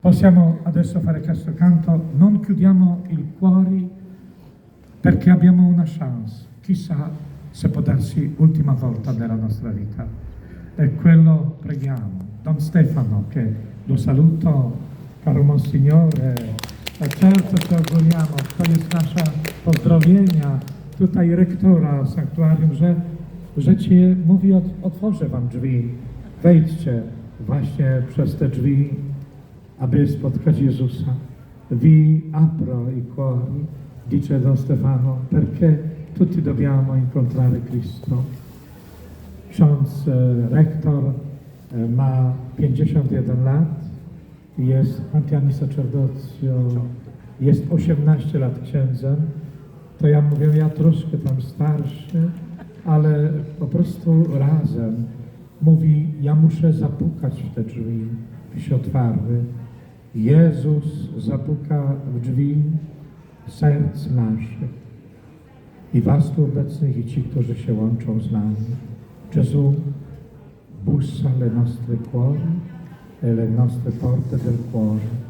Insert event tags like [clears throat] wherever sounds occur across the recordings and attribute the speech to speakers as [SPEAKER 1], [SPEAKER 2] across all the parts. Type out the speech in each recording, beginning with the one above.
[SPEAKER 1] Possiamo adesso fare questo canto, non chiudiamo i cuori perché abbiamo una chance, chissà se può darsi ultima volta nella nostra vita. E quello preghiamo. Don Stefano, che lo saluto, caro Monsignore, e certo ci auguriamo, to jest nasza pozdrowienia tutaj rektora sanktuarium, że, że Ci mówi, ot, otworzę Wam drzwi, wejdźcie właśnie przez te drzwi aby spotkać Jezusa. Vi apro i cuori, dice Don Stefano, perché tutti dobbiamo incontrare Cristo. Ksiądz e, rektor e, ma 51 lat, jest antiani sacerdozio, jest 18 lat księdzem. To ja mówię, ja troszkę tam starszy, ale po prostu razem mówi, ja muszę zapukać w te drzwi, się otwarły. Jezus zapuka w drzwi serc naszych i was tu obecnych i ci, którzy się łączą z nami. Gesù bussa le nostre cuore e le nostre porte del cuore.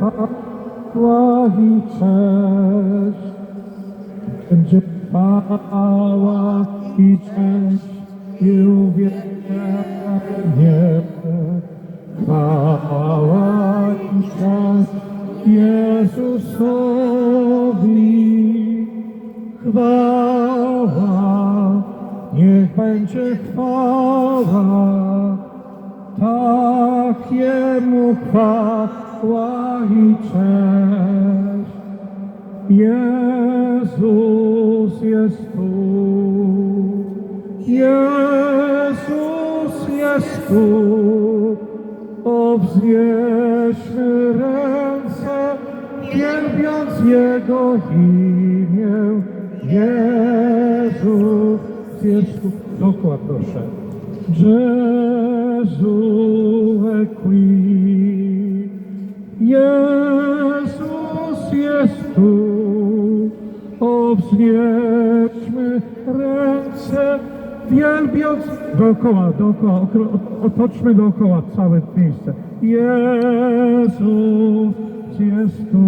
[SPEAKER 1] chwała i cześć. Będzie chwała i cześć i uwielbienie. Chwała i cześć Jezusowi. Chwała, niech będzie chwała, tak Jemu chwała i cześć. Jezus jest tu, Jezus jest tu, o wznieśmy ręce, wielbiąc Jego imię. Jezus jest tu. Dookoła proszę. Gesù è. Tu. Ręce, wielbiąc dookoła, dookoła, otoczmy dookoła całe miejsce. Jezus jest tu.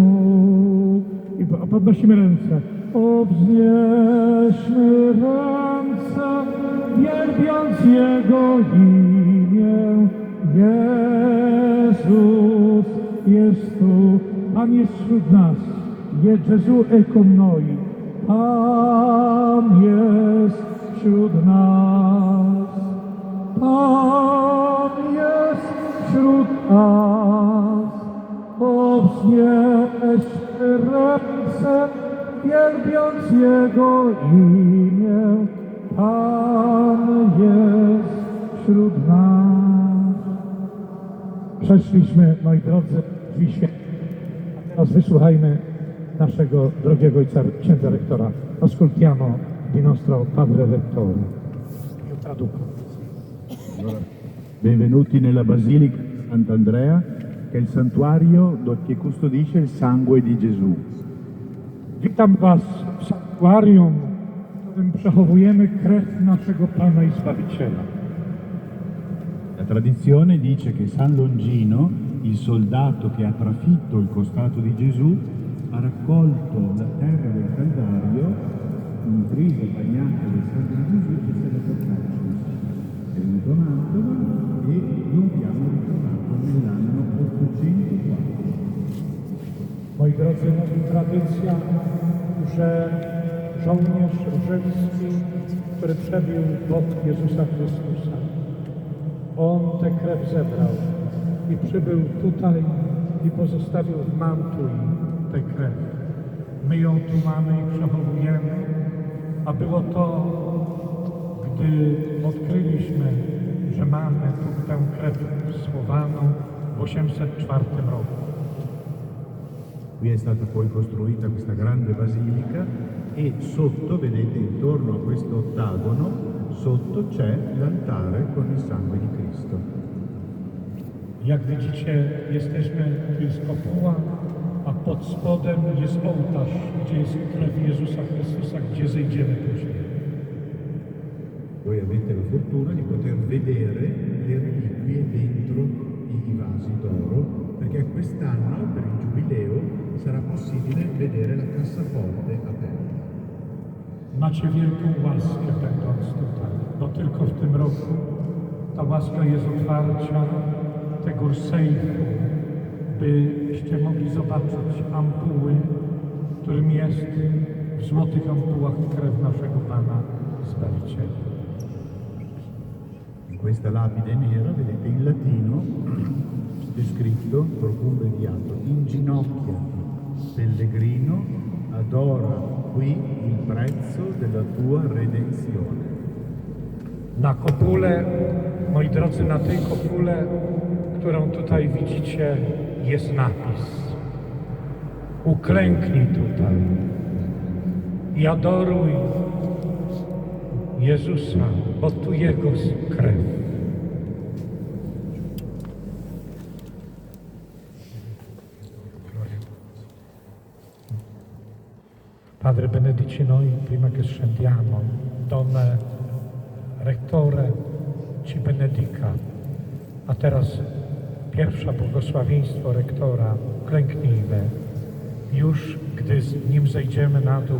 [SPEAKER 1] I po- podnosimy ręce. O wznieśmy ręce, wielbiąc Jego imię. Jezus jest tu. Pan jest wśród nas. Je Gesù è con noi. Pan jest wśród nas. Pan jest wśród nas. O wznieśmy ręce, wielbiąc Jego imię. Pan jest wśród nas. Przeszliśmy, moi drodzy, drzwi święte. A teraz wysłuchajmy naszego drogiego ojca, księdza rektora. Ascoltiamo di nostro padre rettore. Io traduco.
[SPEAKER 2] Benvenuti nella Basilica Sant'Andrea, che è il santuario che custodisce il sangue di Gesù.
[SPEAKER 1] Witam Was w sanktuarium, w którym przechowujemy krew naszego Pana i Zbawiciela.
[SPEAKER 2] La tradizione dice che San Longino, il soldato che ha trafitto il costato di Gesù, ha raccolto la terra del Calvario, intrisa e bagnata del sangue di Gesù e l'è portata sul È venuto a Mantova e lo abbiamo ritrovato nell'anno 804.
[SPEAKER 1] Moi drodzy, mówi tradycja, że żołnierz rzymski, który przebił pod Jezusa Chrystusa, on tę krew zebrał i przybył tutaj i pozostawił w Mantui tę krew. My ją tu mamy i przechowujemy, a było to, gdy odkryliśmy, że mamy tu tę krew schowaną w 804 roku.
[SPEAKER 2] Qui è stata poi costruita questa grande basilica e sotto, vedete, intorno a questo ottagono, sotto c'è l'altare con il sangue di Cristo.
[SPEAKER 1] Jak widzicie, jesteśmy, tu jest kopuła, pod spodem jest ołtarz, gdzie jest krew Jezusa Chrystusa, gdzie zejdziemy później.
[SPEAKER 2] Voi avete la fortuna di poter vedere le reliquie dentro i vasi d'oro, perché quest'anno, per il Giubileo, sarà possibile vedere la cassaforte aperta.
[SPEAKER 1] Macie wielką łaskę będąc tutaj, bo tylko w tym roku ta łaska jest otwarcia tego sejfu, byście mogli zobaczyć ampuły, którym jest w złotych ampułach krew naszego Pana Zbawiciela.
[SPEAKER 2] In questa lapide nera vedete in latino c'è scritto procumbegiato in ginocchia pellegrino adora qui il prezzo della tua redenzione
[SPEAKER 1] Na kopule, moi drodzy, na tej kopule, którą tutaj widzicie, jest napis. Uklęknij tutaj i adoruj Jezusa, bo tu Jego krew. Padre benedici noi prima che scendiamo, donna rektore ci benedica. A teraz pierwsze błogosławieństwo rektora. Klęknijmy. Już gdy z nim zejdziemy na dół,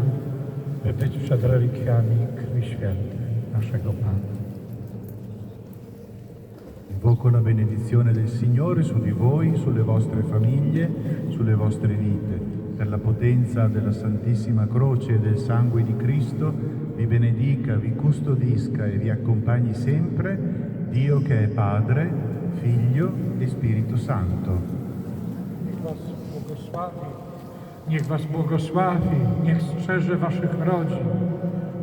[SPEAKER 1] by być przed relikwiami krwi świętej naszego Pana.
[SPEAKER 2] Invoco la benedizione del Signore su di voi, sulle vostre famiglie, sulle vostre vite. Per la potenza della Santissima Croce e del sangue di Cristo vi benedica, vi custodisca e vi accompagni sempre Dio che è Padre, Figlio e Spirito Santo.
[SPEAKER 1] Niech was błogosławi, niech was błogosławi, niech strzeże waszych rodzin.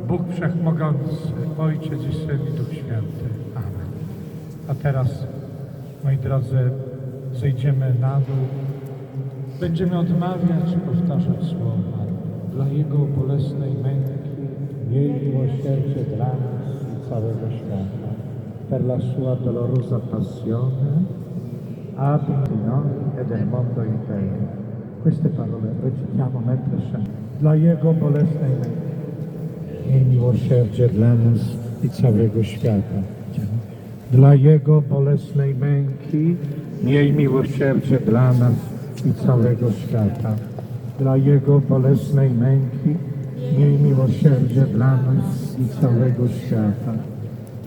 [SPEAKER 1] Bóg Wszechmogący, Ojciec i Syn i Duch Święty. Amen. A teraz, moi drodzy, zejdziemy na dół. Będziemy odmawiać, powtarzać słowa. Dla Jego bolesnej męki, miej miłosierdzie dla nas i całego świata. Per la sua dolorosa passione, abiti noi e del mondo intero. Queste parole recitiamo mentre scendiamo. Dla Jego bolesnej męki. Miłosierdzie dla nas i całego świata. Dla Jego bolesnej męki miej miłosierdzie dla nas i całego świata. Dla Jego bolesnej męki miej miłosierdzie dla nas i całego świata.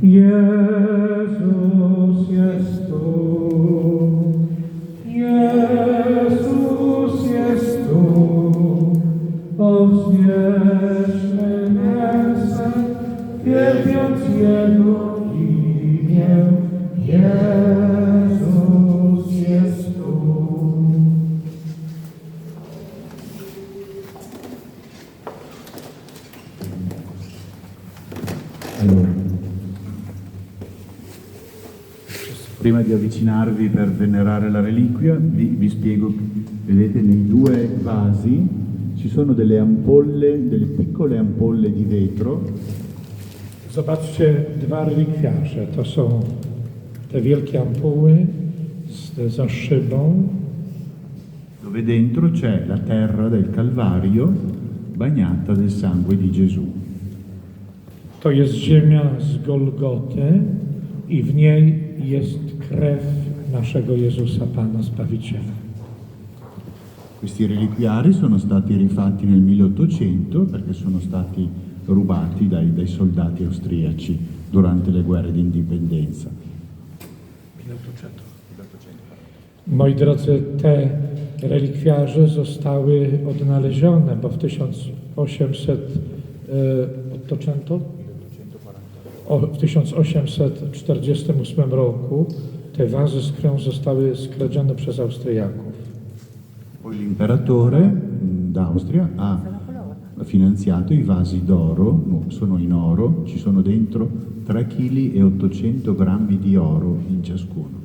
[SPEAKER 2] Iesus Christus Iesus. Venerare la reliquia, vi, vi spiego, vedete nei due vasi ci sono delle ampolle, delle piccole ampolle di vetro
[SPEAKER 1] Zobaczcie dwa relikwiarze. To są te wielkie ampuły z, za szybą.
[SPEAKER 2] dove dentro c'è la terra del Calvario bagnata del sangue di Gesù.
[SPEAKER 1] To jest ziemia z Golgoty i w niej jest krew naszego Jezusa Pana Zbawiciela.
[SPEAKER 2] Questi reliquiari sono stati rifatti nel 1800 perché sono stati rubati dai, dai soldati austriaci durante le guerre di indipendenza.
[SPEAKER 1] Moi drodzy, te relikwiarze zostały odnalezione, bo w 1800 e, odtoczęto? O, w 1848 roku te wazy z krwią zostały skradzione przez Austriaków.
[SPEAKER 2] Poi l'imperatore mh, d'Austria ha finanziato i vasi d'oro, no, sono in oro, ci sono dentro 3 kg e 800 grammi di oro in ciascuno.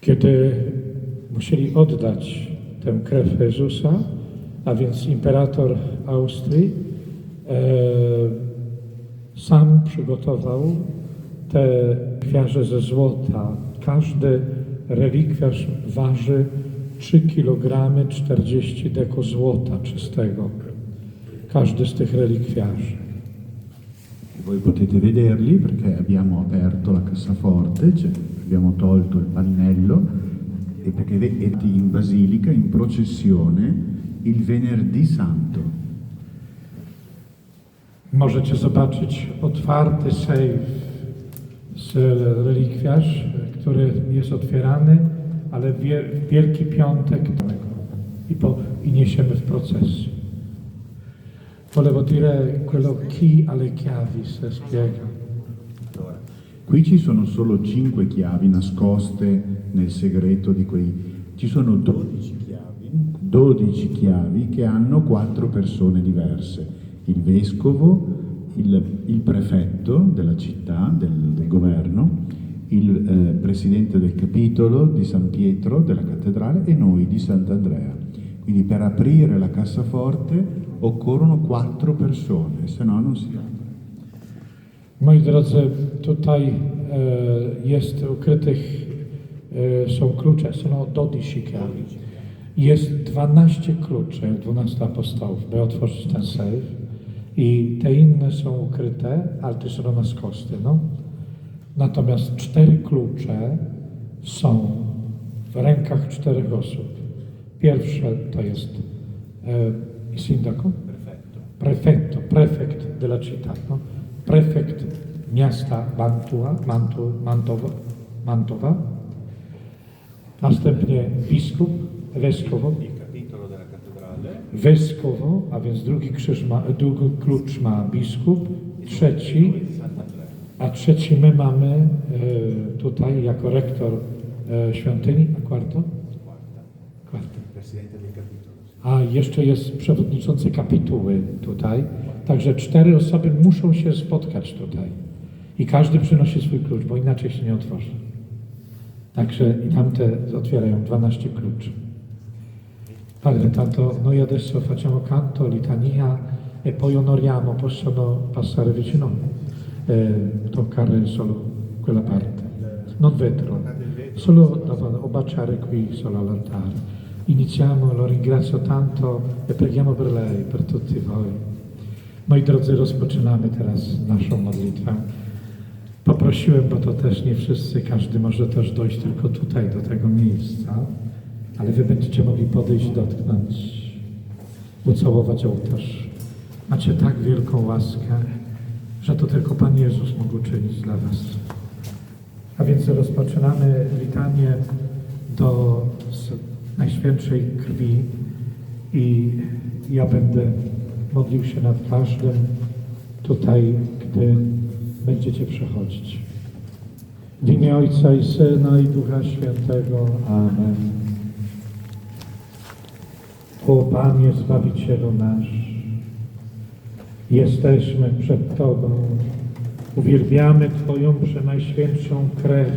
[SPEAKER 1] Kiedy musieli oddać tę krew Jezusa, a więc imperator Austrii e, sam przygotował te kwiarze ze złota. Każdy relikwiarz waży 3 kg 40 deko złota czystego. Każdy z tych relikwiarzy.
[SPEAKER 2] E voi potete vederli perché abbiamo aperto la cassaforte, cioè abbiamo tolto il pannello e perché vedete in basilica, in processione, il venerdì santo.
[SPEAKER 1] Możecie zobaczyć otwarty sejf relikwiarz, który jest otwierany, ale w Wie- w Wielki Piątek i, po, i niesiemy w procesji. Volevo dire quello chi alle chiavi se spiega.
[SPEAKER 2] Qui ci sono solo 5 chiavi nascoste nel segreto di quei... Ci sono 12 chiavi, 12 chiavi che hanno quattro persone diverse. Il vescovo, il, il prefetto della città, del, del governo, il eh, presidente del capitolo di San Pietro della cattedrale e noi di Sant'Andrea. Quindi per aprire la cassaforte occorrono quattro persone, se no non si apre.
[SPEAKER 1] Moi drodzy, tutaj jest ukrytych, są klucze, są dodisikawi. Jest 12 kluczy, 12 apostołów, by otworzyć ten sejf. I te inne są ukryte, ale to są nas kosty, no. Natomiast cztery klucze są w rękach czterech osób. Pierwsze to jest e, sindaco? prefetto, prefekt della città, no? prefekt miasta Mantua, Mantu, Mantowa, Mantowa, następnie biskup, vescovo, vescovo, a więc drugi, krzyż ma, drugi klucz ma biskup, trzeci, a trzeci my mamy e, tutaj jako rektor e, świątyni, a kwarto? Kwarto. A jeszcze jest przewodniczący kapituły tutaj. Także cztery osoby muszą się spotkać tutaj. I każdy przynosi swój klucz, bo inaczej się nie otworzy. Także i tamte otwierają 12 kluczy. Padre, tanto noi adesso facciamo canto, litania e poi onoriamo, possono passare vicino, eh, toccare solo quella parte. Non vetro, solo da obacciare qui solo all'altare. Iniziamo, lo ringrazio tanto e preghiamo per lei, per tutti voi. Moi drodzy, rozpoczynamy teraz naszą modlitwę. Poprosiłem, bo to też nie wszyscy, każdy może też dojść tylko tutaj, do tego miejsca, ale wy będziecie mogli podejść, dotknąć, ucałować ołtarz. Macie tak wielką łaskę, że to tylko Pan Jezus mógł uczynić dla was. A więc rozpoczynamy witanie do Najświętszej Krwi i ja będę modlił się nad każdym tutaj, gdy będziecie przechodzić. W imię Ojca i Syna i Ducha Świętego. Amen. O Panie Zbawicielu nasz, jesteśmy przed Tobą, uwielbiamy Twoją przenajświętszą krew,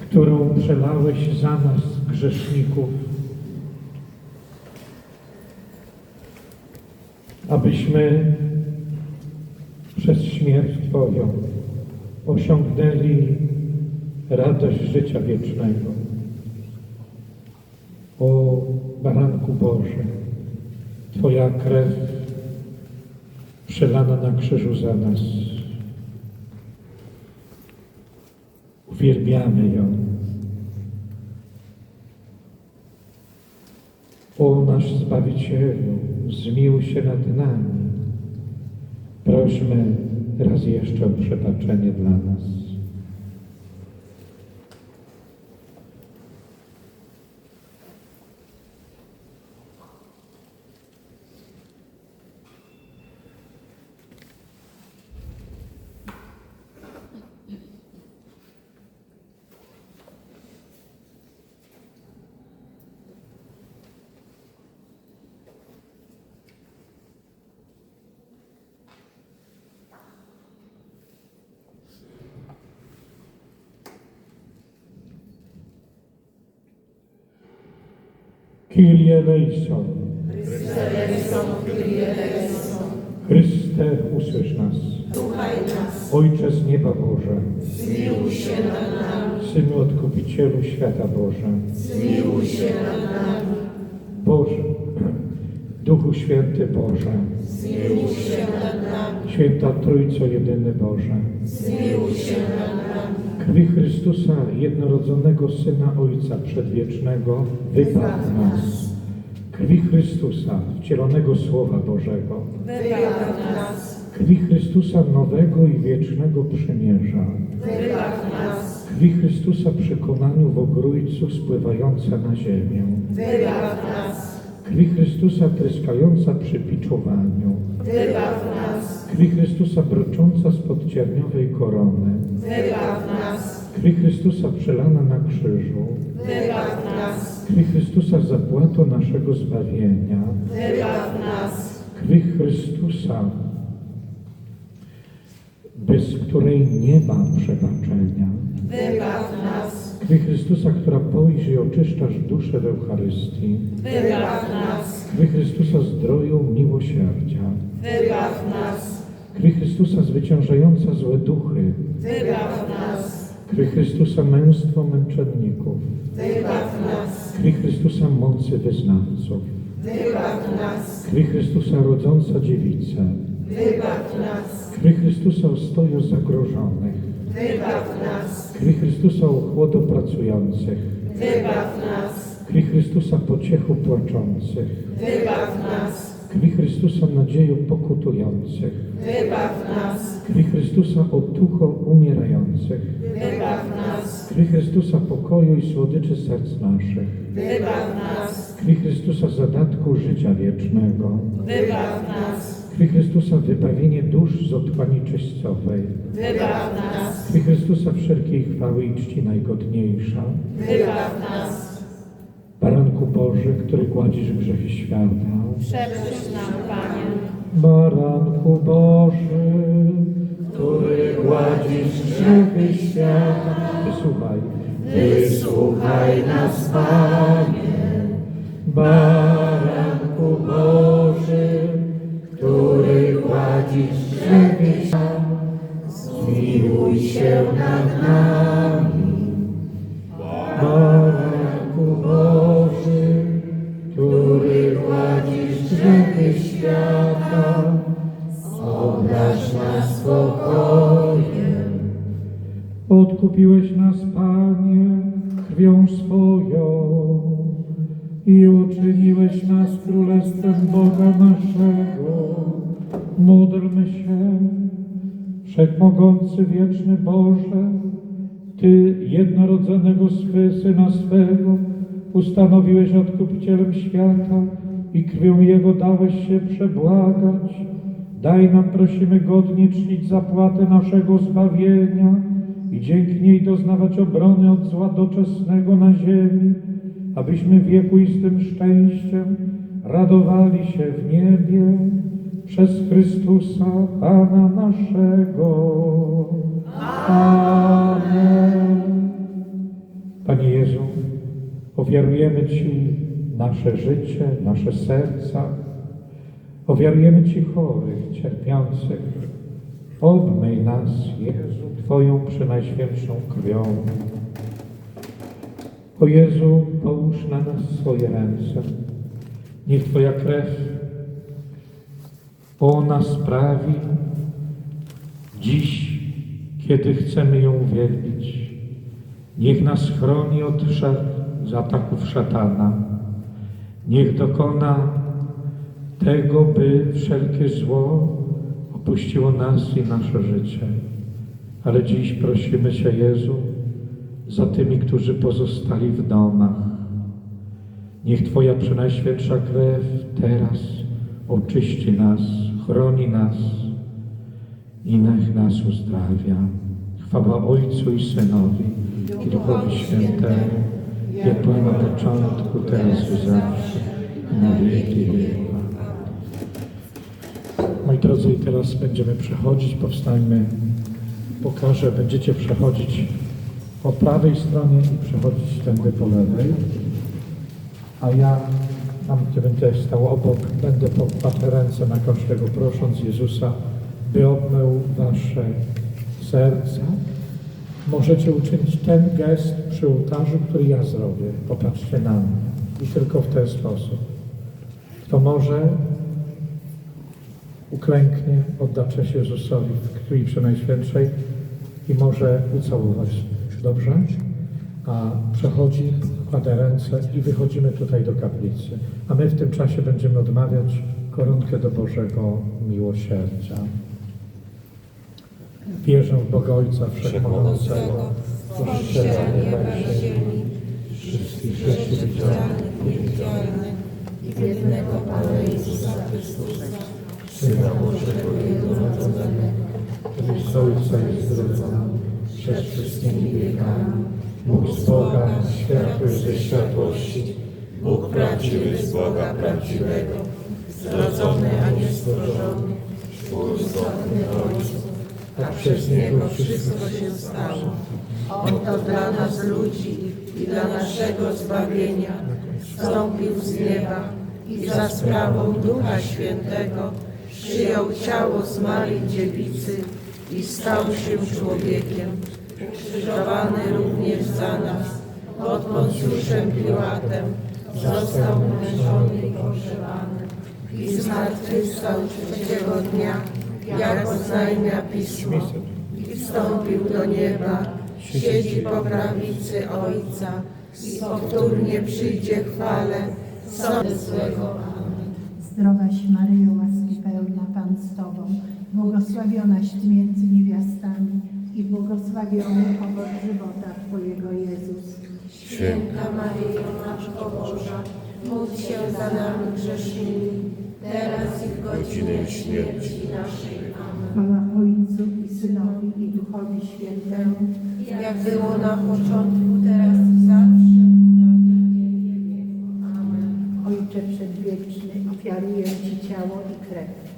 [SPEAKER 1] którą przelałeś za nas, grzeszników, abyśmy przez śmierć Twoją osiągnęli radość życia wiecznego. O Baranku Boże, Twoja krew przelana na krzyżu za nas. Uwielbiamy ją. O nasz Zbawicielu, zmiłuj się nad nami. Prośmy raz jeszcze o przebaczenie dla nas. Kyrie eleison. Chryste, usłysz nas. Ojcze z nieba Boże. Zmiłuj się nad nami. Synu Odkupicielu świata Boże. Zmiłuj się nad nami. Boże, [clears throat] Duchu Święty Boże. Zmiłuj się nad nami. Święta Trójco Jedyny Boże. Zmiłuj się nad nami. Krwi Chrystusa, jednorodzonego Syna Ojca Przedwiecznego, wybaw nas. Krwi Chrystusa, wcielonego Słowa Bożego.
[SPEAKER 3] Wybaw nas,
[SPEAKER 1] Krwi Chrystusa nowego i wiecznego przymierza.
[SPEAKER 3] wybaw nas,
[SPEAKER 1] Krwi Chrystusa przekonaniu w ogrójcu spływająca na ziemię.
[SPEAKER 3] wybaw nas,
[SPEAKER 1] Krwi Chrystusa tryskająca przy biczuwaniu.
[SPEAKER 3] wybaw nas,
[SPEAKER 1] Krwi Chrystusa brocząca spod cierniowej korony.
[SPEAKER 3] wybaw nas,
[SPEAKER 1] Krwi Chrystusa przelana na krzyżu.
[SPEAKER 3] wybaw nas,
[SPEAKER 1] Krwi Chrystusa zapłatą naszego zbawienia.
[SPEAKER 3] wybaw nas,
[SPEAKER 1] Krwi Chrystusa, bez której nie ma przebaczenia.
[SPEAKER 3] wybaw nas,
[SPEAKER 1] Krwi Chrystusa, która pojrzy i oczyszczasz duszę w Eucharystii.
[SPEAKER 3] wybaw nas,
[SPEAKER 1] Krwi Chrystusa zdroju miłosierdzia.
[SPEAKER 3] wybaw nas,
[SPEAKER 1] Krwi Chrystusa zwyciężająca złe duchy.
[SPEAKER 3] wybaw nas,
[SPEAKER 1] Krwi Chrystusa męstwo męczenników.
[SPEAKER 3] wybaw nas,
[SPEAKER 1] Krwi Chrystusa mocy wyznawców.
[SPEAKER 3] wybaw nas,
[SPEAKER 1] Krwi Chrystusa rodząca dziewicę.
[SPEAKER 3] wybaw nas,
[SPEAKER 1] Krwi Chrystusa ostoju zagrożonych.
[SPEAKER 3] Wybaw nas,
[SPEAKER 1] Krwi Chrystusa ochłodu pracujących.
[SPEAKER 3] wybaw nas,
[SPEAKER 1] Krwi Chrystusa pociechu płaczących.
[SPEAKER 3] wybaw nas,
[SPEAKER 1] Krwi Chrystusa nadzieju pokutujących.
[SPEAKER 3] wybaw nas,
[SPEAKER 1] Krwi Chrystusa otucho umierających.
[SPEAKER 3] wybaw nas,
[SPEAKER 1] Krwi Chrystusa pokoju i słodyczy serc naszych.
[SPEAKER 3] wybaw nas,
[SPEAKER 1] Krwi Chrystusa zadatku życia wiecznego.
[SPEAKER 3] wybaw nas,
[SPEAKER 1] Krwi Chrystusa wybawienie dusz z otchłani czyścowej.
[SPEAKER 3] wybaw nas,
[SPEAKER 1] Krwi Chrystusa wszelkiej chwały i czci najgodniejsza.
[SPEAKER 3] wybaw nas.
[SPEAKER 1] Baranku Boży, który gładzisz grzechy świata.
[SPEAKER 3] Przeprzysz nam, Panie.
[SPEAKER 1] Baranku Boży, który gładzisz grzechy świata. Wysłuchaj.
[SPEAKER 3] Wysłuchaj nas,
[SPEAKER 1] Panie. Baranku Boga naszego. Módlmy się, Wszechmogący, wieczny Boże, Ty jednorodzonego swy, Syna swego ustanowiłeś odkupicielem świata i krwią Jego dałeś się przebłagać. Daj nam, prosimy, godnie czcić zapłatę naszego zbawienia i dzięki niej doznawać obrony od zła doczesnego na ziemi, abyśmy wiekuistym szczęściem radowali się w niebie przez Chrystusa Pana naszego. Amen. Panie Jezu, ofiarujemy Ci nasze życie, nasze serca, ofiarujemy Ci chorych, cierpiących. Obmyj nas, Jezu, Twoją przenajświętszą krwią. O Jezu, połóż na nas swoje ręce. Niech Twoja krew ona sprawi dziś, kiedy chcemy ją uwielbić. Niech nas chroni od szat, z ataków szatana. Niech dokona tego, by wszelkie zło opuściło nas i nasze życie. Ale dziś prosimy Cię, Jezu, za tymi, którzy pozostali w domach. Niech Twoja przenajświętsza krew teraz oczyści nas, chroni nas i niech nas uzdrawia. Chwała Ojcu i Synowi i Duchowi Świętemu, jak była na początku, teraz i zawsze, na wieki wieków. Moi drodzy, teraz będziemy przechodzić, powstańmy, pokażę, będziecie przechodzić po prawej stronie i przechodzić tędy po lewej a ja tam, gdzie będę stał obok, będę podkładał ręce na każdego, prosząc Jezusa, by obmył wasze serca. Możecie uczynić ten gest przy ołtarzu, który ja zrobię. Popatrzcie na mnie. I tylko w ten sposób. Kto może, uklęknie, odda cześć Jezusowi w krwi Przenajświętszej i może ucałować. Dobrze? a przechodzi, kładę ręce i wychodzimy tutaj do kaplicy. A my w tym czasie będziemy odmawiać koronkę do Bożego Miłosierdzia. Wierzę w Boga Ojca Wszechmogącego, Stworzyciela nieba i ziemi, wszystkich rzeczy widzialnych i niewidzialnych,
[SPEAKER 3] i jednego Pana Jezusa Chrystusa,
[SPEAKER 1] Syna Bożego Jednorodzonego, który z Ojca jest zrodzony przed wszystkimi wiekami, Bóg z Boga, światły ze światłości,
[SPEAKER 4] Bóg prawdziwy z Boga prawdziwego, zrodzony, a nie stworzony, współistotny Ojcu.
[SPEAKER 1] a przez Niego wszystko
[SPEAKER 4] Wszystko się stało. On to dla nas ludzi i dla naszego zbawienia wstąpił z nieba i za sprawą Ducha Świętego przyjął ciało z Marii Dziewicy i stał się człowiekiem, krzyżowany również za nas, pod Poncjuszem Piłatem, został męczony i pogrzebany i zmartwychwstał trzeciego dnia, jak oznajmia Pismo, i wstąpił do nieba, siedzi po prawicy Ojca i powtórnie przyjdzie chwale sądu swego. Amen.
[SPEAKER 5] Zdrowaś Maryjo, łaski pełna Pan z Tobą, błogosławionaś Ty między niewiastami i błogosławiony owoc żywota Twojego Jezus.
[SPEAKER 4] Święta Maryjo, Matko Boża, módl się za nami grzesznymi, teraz i w godzinę śmierci naszej. Amen.
[SPEAKER 5] Chwała Ojcu i Synowi i Duchowi Świętemu,
[SPEAKER 4] Jak było na początku, teraz i zawsze. Amen.
[SPEAKER 5] Ojcze Przedwieczny, ofiaruję Ci ciało i krew,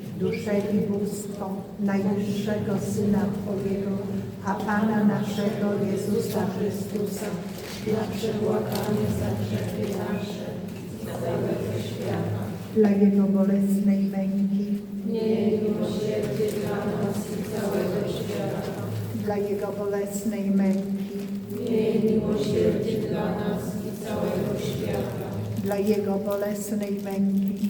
[SPEAKER 5] duszę i bóstwo najwyższego Syna Twojego, a Pana naszego Jezusa Chrystusa,
[SPEAKER 4] Dla przebłagania za grzechy nasze i całego świata.
[SPEAKER 5] dla Jego bolesnej męki,
[SPEAKER 4] Miej miłosierdzie dla nas i całego świata.
[SPEAKER 5] dla Jego bolesnej męki,
[SPEAKER 4] Miej miłosierdzie dla nas i całego świata.
[SPEAKER 5] dla Jego bolesnej męki,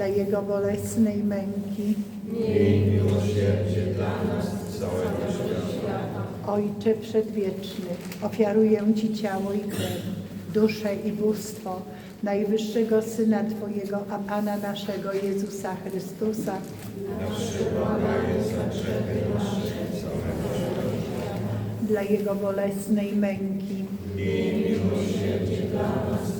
[SPEAKER 5] Dla Jego bolesnej męki.
[SPEAKER 6] Miej miłosierdzie dla nas całego świata.
[SPEAKER 5] Ojcze Przedwieczny, ofiaruję Ci ciało i krew, duszę i bóstwo najwyższego Syna Twojego, a Pana naszego Jezusa Chrystusa, dla Jego bolesnej męki, dla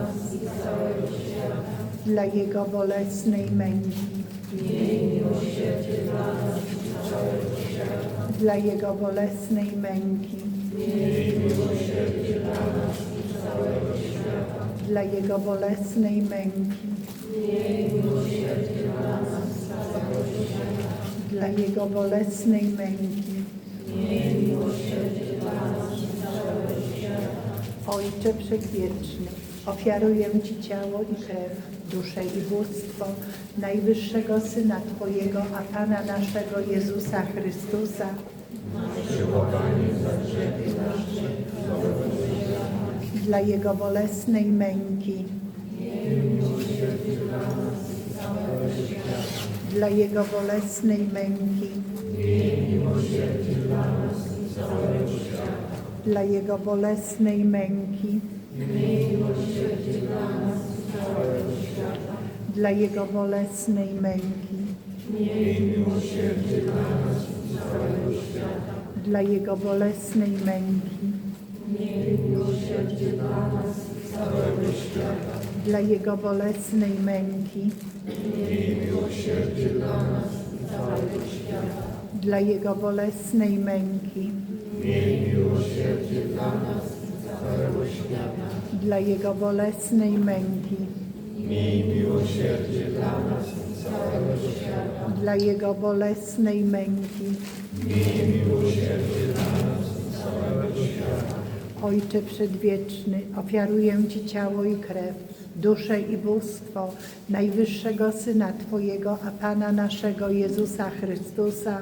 [SPEAKER 5] Jego bolesnej męki, dla Jego bolesnej męki, dla Jego bolesnej męki, dla Jego bolesnej męki. Ojcze Przedwieczny, ofiaruję Ci ciało i krew, duszę i bóstwo najwyższego Syna Twojego, a Pana naszego Jezusa Chrystusa, dla Jego bolesnej męki, dla Jego bolesnej męki, dla Jego bolesnej męki, dla nas i całego. Dla Jego bolesnej męki. Dla nas. Dla Jego bolesnej męki. Dla nas. Dla Jego bolesnej męki. Dla nas. Dla Jego bolesnej męki. Miej miłosierdzie dla nas jego bolesnej męki,
[SPEAKER 6] Miej miłosierdzie dla nas i całego świata.
[SPEAKER 5] dla Jego bolesnej męki.
[SPEAKER 6] Miej miłosierdzie dla nas i całego świata.
[SPEAKER 5] Ojcze Przedwieczny, ofiaruję Ci ciało i krew, duszę i bóstwo najwyższego Syna Twojego, a Pana naszego Jezusa Chrystusa,